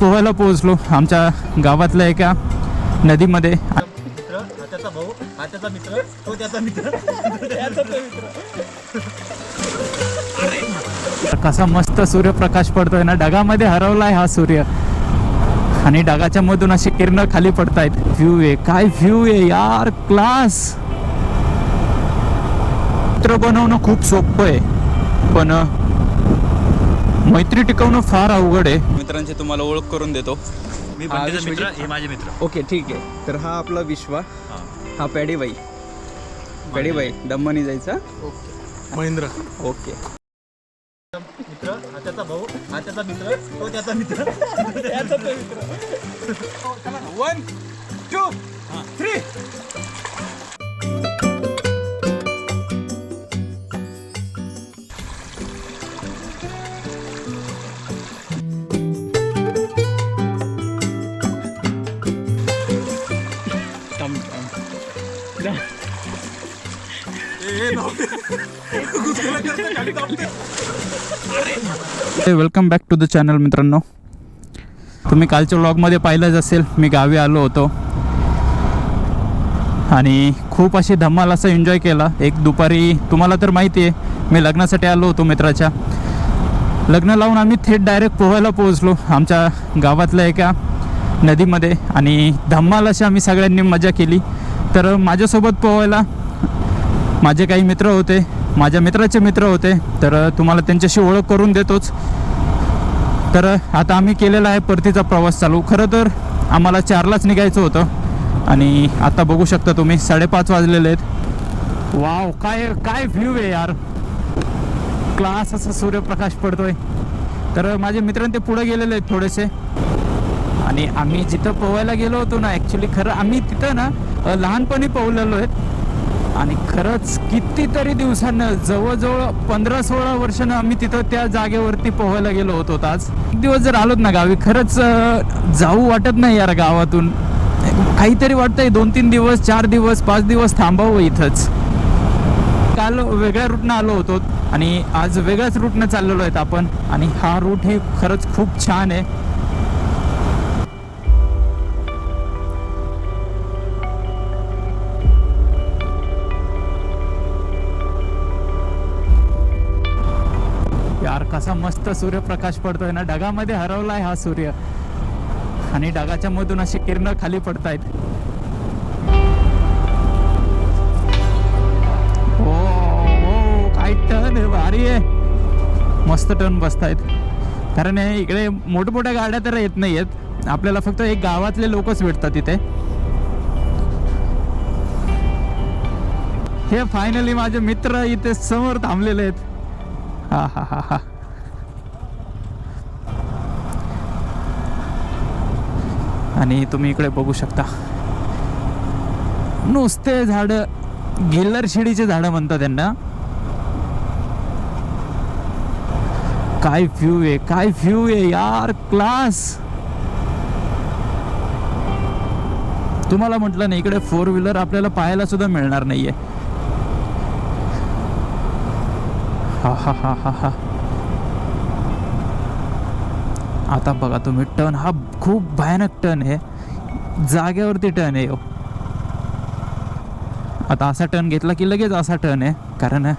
पोहायला पोहोचलो. आमच्या गावातल्या एका नदीमध्ये. मित्र त्याचा भाऊ हा त्याचा मित्र तो त्याचा मित्र. त्याचा तो मित्र. कसा मस्त सूर्यप्रकाश पडतोय ना. ढगामध्ये हरवलाय हा सूर्य. आणि ढगाच्या मधून अशी किरण खाली पडतायत. व्ह्यू आहे. काय व्ह्यू आहे यार. क्लास चित्र बनवणं खूप सोपं आहे. पण मैत्री टिकवणं फार अवघड आहे. मित्रांची तुम्हाला ओळख करून देतो. मी हा, बंटीचा विश्वजित? मित्र हे माझे मित्र. ओके ठीक आहे. तर हा आपला विश्वा. हा. पॅडीबाई. पॅडीबाई दम्मानी जायचा? महेंद्र. ओके. मित्र हा त्याचा भाऊ हा त्याचा मित्र तो त्याचा मित्र. त्याचा तो मित्र one two three welcome back to the channel मित्रांनो. तुम्ही कालच्या व्लॉगमध्ये पाहिलंच असेल मी गावी आलो होतो. आणि खूप अशी धमाल असं एन्जॉय केला. एक दुपारी तुम्हाला तर माहिती आहे मी लग्नासाठी आलो होतो मित्राच्या. लग्न लावून आम्ही थेट डायरेक्ट पोहायला पोहोचलो. आमच्या गावातल्या एका नदीमध्ये. आणि धम्माल अशी आम्ही सगळ्यांनी मजा केली. तर माझ्यासोबत पोहायला माझे काही मित्र होते माझ्या मित्राचे मित्र होते तर तुम्हाला त्यांच्याशी ओळख करून देतोच. तर आता आम्ही केलेला आहे परतीचा प्रवास चालू. खरं तर आम्हाला चारलाच निघायचं होतं. आणि आता बघू शकता तुम्ही साडेपाच वाजलेले आहेत. वाव काय काय व्ह्यू आहे यार. क्लास असा सूर्यप्रकाश पडतोय. तर माझे मित्र ते पुढे गेलेले आहेत थोडेसे. आणि आम्ही जिथं पोहायला गेलो होतो ना ॲक्च्युली खरं आम्ही तिथं ना लहानपणी पोहलेलो आहेत. आणि खरंच कितीतरी दिवसानं जवळजवळ पंधरा सोळा वर्षानं आम्ही तिथं त्या जागेवरती पोहायला गेलो होतो आज. एक दिवस जर आलोत ना गावी खरंच जाऊ वाटत नाही यार गावातून. काहीतरी वाटतंय दोन तीन दिवस चार दिवस पाच दिवस थांबावं इथंच. काल वेगळ्या रूटनं आलो होतो आणि आज वेगळ्याच रूटनं चाललेलो आहेत आपण. आणि हा रूट हे खरंच खूप छान आहे. असा मस्त सूर्यप्रकाश पडतोय ना. ढगामध्ये हरवलाय हा सूर्य. आणि ढगाच्या मधून अशी किरण खाली पडतायत. ओ ओ काय टर्न भारी आहे. मस्त टर्न बसतायत. कारण हे इकडे मोठमोठ्या गाड्या तर येत नाही आहेत आपल्याला फक्त एक गावातले लोकच भेटतात तिथे हे फायनली माझे मित्र इथे समोर थांबलेले आहेत. हा हा हा हा. आणि तुम्ही इकडे बघू शकता. नुसते झाड गिल्लर शिडीचे झाडं म्हणतात त्यांना काय व्ह्यू आहे काय व्ह्यू आहे यार क्लास तुम्हाला म्हटलं नाही इकडे फोर व्हीलर आपल्याला पाहायला सुद्धा मिळणार नाहीये. हा हा हा हा हा. आता बघा तुम्ही टर्न हा खूप भयानक टर्न आहे. जागेवरती टर्न आहे. आता असा टर्न घेतला की लगेच असा टर्न आहे. कारण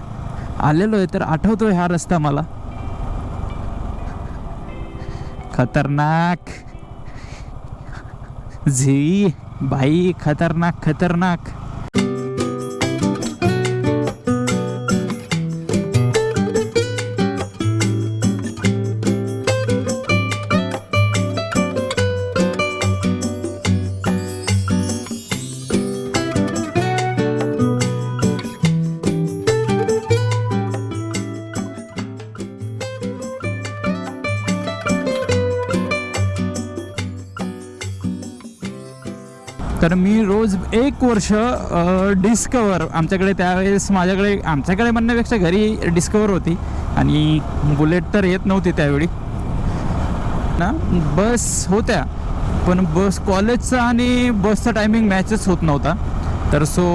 आलेलो आहे तर आठवतो हा रस्ता मला. खतरनाक. झी भाई खतरनाक खतरनाक. तर मी रोज एक वर्ष डिस्कवर आमच्याकडे त्यावेळेस माझ्याकडे आमच्याकडे म्हणण्यापेक्षा घरी डिस्कवर होती आणि बुलेट तर येत नव्हती त्यावेळी. ना? बस होत्या. पण बस कॉलेजचा आणि बसचा टायमिंग मॅचच होत नव्हता. तर सो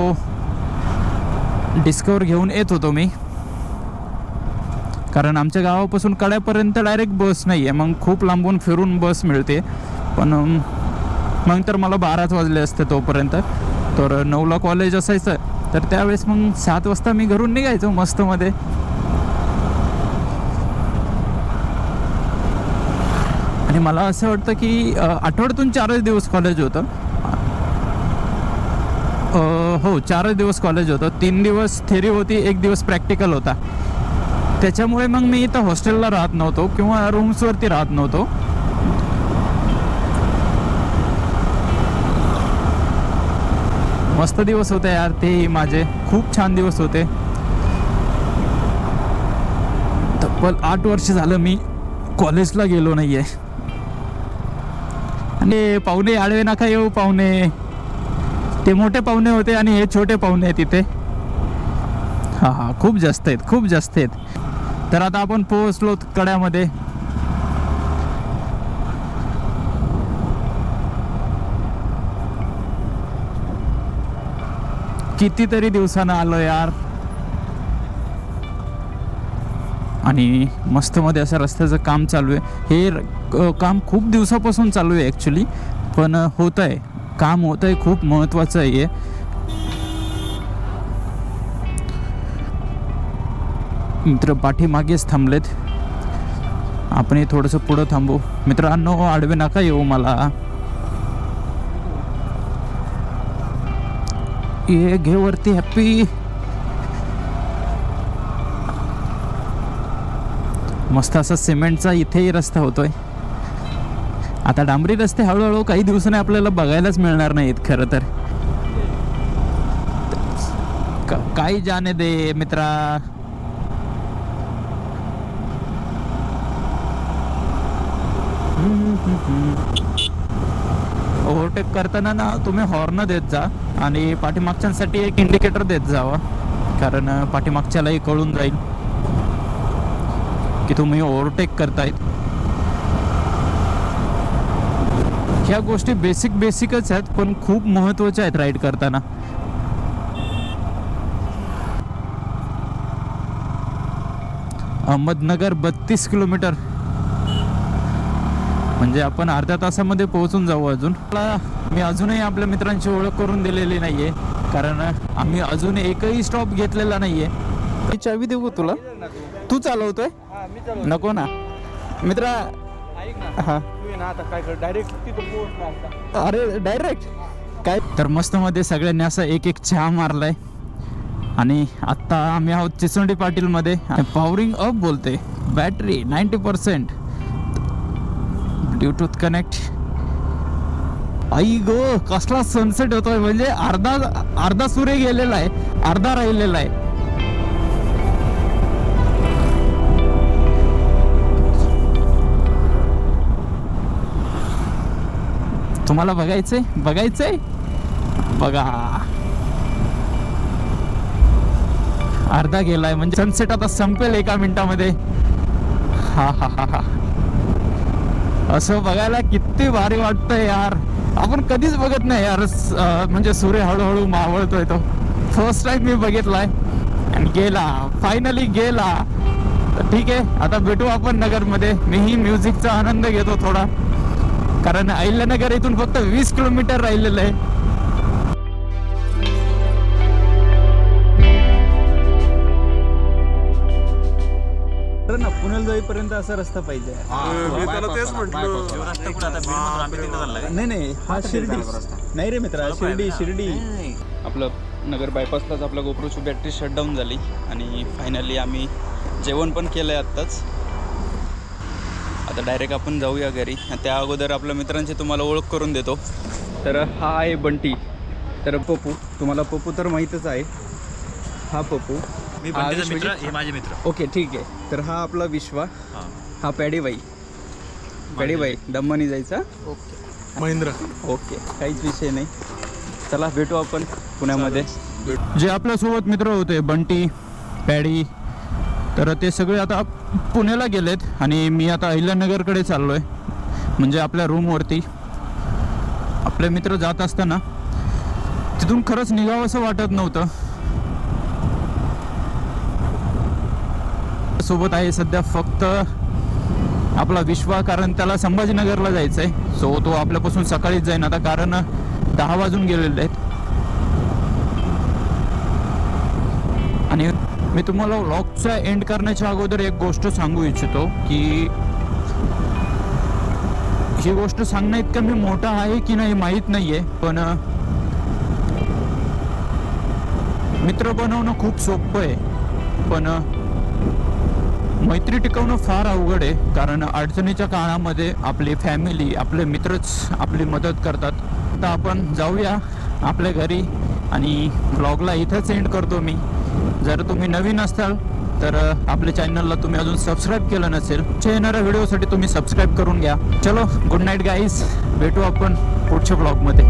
डिस्कवर घेऊन येत होतो मी. कारण आमच्या गावापासून कड्यापर्यंत डायरेक्ट बस नाही आहे मग खूप लांबून फिरून बस मिळते. पण मग तर मला बाराच वाजले असते तोपर्यंत. तर नऊला कॉलेज असायचं. तर त्यावेळेस मग सात वाजता मी घरून निघायचो मस्तमध्ये. आणि मला असं वाटतं की आठवड्यातून चारच दिवस कॉलेज होतं. हो चारच दिवस कॉलेज होतं. तीन दिवस थेरी होती एक दिवस प्रॅक्टिकल होता. त्याच्यामुळे मग मी इथं हॉस्टेलला राहत नव्हतो किंवा रूम्सवरती राहत नव्हतो. मस्त दिवस होते यार ते माझे. खूप छान दिवस होते. तब्बल आठ वर्ष झालं मी कॉलेजला गेलो नाहीये. आणि पाहुणे आडवे नका येऊ पाहुणे. ते मोठे पाहुणे होते आणि हे छोटे पाहुणे आहेत इथे. हा हा खूप जास्त आहेत खूप जास्त आहेत. तर आता आपण पोहोचलो कड्यामध्ये. कितीतरी दिवसानं आलो यार. आणि मस्त मध्ये असं रस्त्याचं काम चालू आहे. हे काम खूप दिवसापासून चालू आहे ॲक्च्युली पण होत आहे काम होत आहे खूप महत्त्वाचं आहे मित्र पाठीमागेच थांबलेत. आपण थोडंसं पुढं थांबू. मित्रांनो आडवे नका येऊ मला. ये घे वरती हॅप्पी मस्त असा सिमेंटचा इथेही रस्ता होतोय. आता डांबरी रस्ते हळूहळू काही दिवसांनी आपल्याला बघायलाच मिळणार नाहीत खरं तर. काही जाणे दे मित्रा. ओव्हरटेक करताना ना तुम्ही हॉर्न देत जा आणि पाठीमागच्यांसाठी एक इंडिकेटर देत जावा. कारण पाठीमागच्यालाही कळून जाईल की तुम्ही ओव्हरटेक करतायत. ह्या गोष्टी बेसिक बेसिकच आहेत पण खूप महत्त्वाच्या आहेत राईड करताना. अहमदनगर बत्तीस किलोमीटर. म्हणजे आपण अर्ध्या तासामध्ये पोहोचून जाऊ अजून. मला मी अजूनही आपल्या मित्रांची ओळख करून दिलेली नाहीये. कारण आम्ही अजून एकही स्टॉप घेतलेला नाहीये. मी चावी देऊ तुला? तू चालवतोय? नको ना. मित्रा डायरेक्ट अरे डायरेक्ट काय? तर मस्त मध्ये सगळ्यांनी असा एक एक चहा मारलाय. आणि आत्ता आम्ही आहोत चिसोंडी पाटीलमध्ये. पॉवरिंग अप बोलते battery ninety percent bluetooth connect. आई गो कसला सनसेट होतोय म्हणजे अर्धा अर्धा सूर्य गेलेला आहे अर्धा राहिलेला आहे. तुम्हाला बघायचंय? बघायचंय? बघा. अर्धा गेलाय म्हणजे सनसेट आता संपेल एका मिनिटामध्ये. हा हा हा हा. असं बघायला किती भारी वाटतंय यार. आपण कधीच बघत नाही यार. म्हणजे सूर्य हळूहळू मावळतोय तो. फर्स्ट टाइम मी बघितलाय. आणि गेला. फायनली गेला. ठीक आहे. आता भेटू आपण नगरमध्ये. मीही म्युझिकचा आनंद घेतो थोडा. कारण अहिल्यानगर इथून फक्त वीस किलोमीटर राहिलेलं आहे. तर ना पुण्याला जाईपर्यंत असा रस्ता पाहिजे. मी त्याला तेच म्हटलं. नाही नाही हा शिर्डी. नाही रे मित्रा शिर्डी शिर्डी. आपलं नगर बायपासलाच आपल्या गोप्रोची बॅटरी शटडाऊन झाली आणि फायनली आम्ही जेवण पण केलं आहे आत्ताच. आता डायरेक्ट आपण जाऊया घरी. आणि त्या अगोदर आपल्या मित्रांची तुम्हाला ओळख करून देतो. तर हा आहे बंटी. तर पप्पू तुम्हाला पप्पू तर माहीतच आहे. हा पप्पू. मी हा बंटीचा मित्र विश्वजित. हे माझे मित्र. ओके ठीक आहे. तर हा आपला विश्वा हा. हा पॅडीबाई. पॅडीबाई दम्मानी जायचा. महेंद्र. ओके काहीच विषय नाही. चला भेटू आपण पुण्यामध्ये. जे आपल्यासोबत मित्र होते बंटी पॅडी तर ते सगळे आता पुण्याला गेलेत आणि मी आता अहिल्यानगरकडे चाललो आहे म्हणजे आपल्या रूमवरती. आपले मित्र जात असताना तिथून खरंच निघावं असं वाटत नव्हतं. सोबत आहे सध्या फक्त आपला विश्वा कारण त्याला संभाजीनगरला जायचं आहे सो तो आपल्यापासून सकाळीच जाईन. आता कारण दहा वाजून गेलेले आहेत. आणि मी तुम्हाला व्लॉगचा एंड करण्याच्या अगोदर एक गोष्ट सांगू इच्छितो की ही गोष्ट सांगणं इतकं मी मोठा आहे की नाही माहीत नाहीये पण मित्र बनवणं खूप सोपं आहे. पण मैत्री टिकवणं फार अवघड आहे कारण अडचणीच्या काळामध्ये आपली फॅमिली आपले मित्रच आपली मदत करतात. तर आपण जाऊया आपल्या घरी आणि ब्लॉगला इथंच एंड करतो मी. जर तुम्ही नवीन असाल तर आपल्या चॅनलला तुम्ही अजून सबस्क्राईब केलं नसेल च्या येणाऱ्या व्हिडिओसाठी तुम्ही सबस्क्राईब करून घ्या. चलो गुड नाईट गाईज भेटू आपण पुढच्या ब्लॉगमध्ये